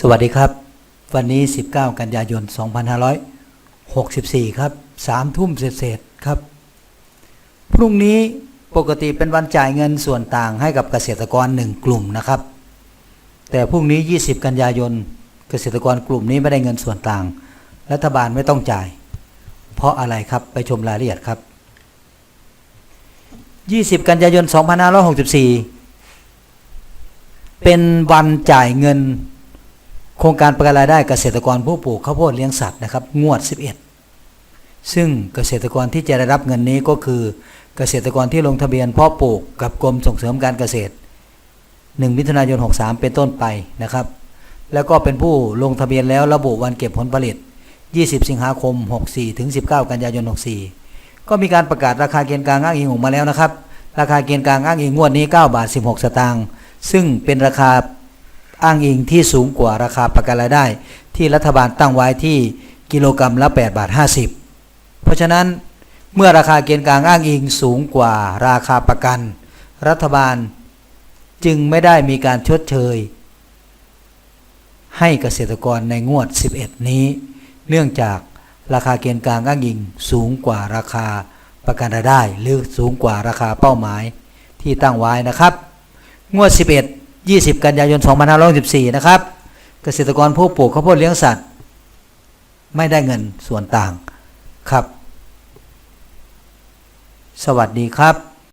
สวัสดีครับ วันนี้ 19 กันยายน 2564 ครับ3ทุ่มเศษๆครับ พรุ่งนี้ปกติเป็นวันจ่ายเงินส่วนต่างให้กับเกษตรกรหนึ่งกลุ่มนะครับ แต่พรุ่งนี้ 20 กันยายน เกษตรกรกลุ่มนี้ไม่ได้เงินส่วนต่าง รัฐบาลไม่ต้องจ่าย เพราะอะไรครับไปชมรายละเอียดครับ 20 กันยายน 2564 เป็นวันจ่ายเงิน โครงการประกันรายได้เกษตรกรผู้ปลูกข้าวโพดเลี้ยงสัตว์นะครับ งวด 11 ซึ่งเกษตรกรที่จะได้รับเงินนี้ก็คือ เกษตรกรที่ลงทะเบียนเพาะปลูกกับกรมส่งเสริมการเกษตร 1 มิถุนายน 63 เป็นต้นไปนะครับ แล้วก็เป็นผู้ลงทะเบียนแล้วระบุวันเก็บผลผลิต 20 สิงหาคม 64 ถึง 19 กันยายน 64 ก็มีการประกาศราคาเกณฑ์กลางอ้างอิงออกมาแล้วนะครับ ราคาเกณฑ์กลางอ้างอิงงวดนี้ 9 บาท 16 สตางค์ซึ่งเป็นราคา อ้างอิงที่สูงกว่าราคาประกันรายได้ ที่รัฐบาลตั้งไว้ที่กิโลกรรัมละ8บาท50 เพราะฉะนั้นเมื่อราคาเกณฑ์กลางอ้างอิงสูงกว่าราคาประกัน รัฐบาลจึงไม่ได้มีการชดเชย ให้เกษตรกรในงวด 11 นี้ เนื่องจากราคาเกณฑ์กลางอ้างอิงสูงกว่าราคาประกันรายได้ หรือสูงกว่าราคาเป้าหมายที่ตั้งไว้นะครับ งวด 11 20 กันยายน 2564 นะครับ เกษตรกรผู้ปลูกข้าวโพดเลี้ยงสัตว์ ไม่ได้เงินส่วนต่างครับ สวัสดีครับ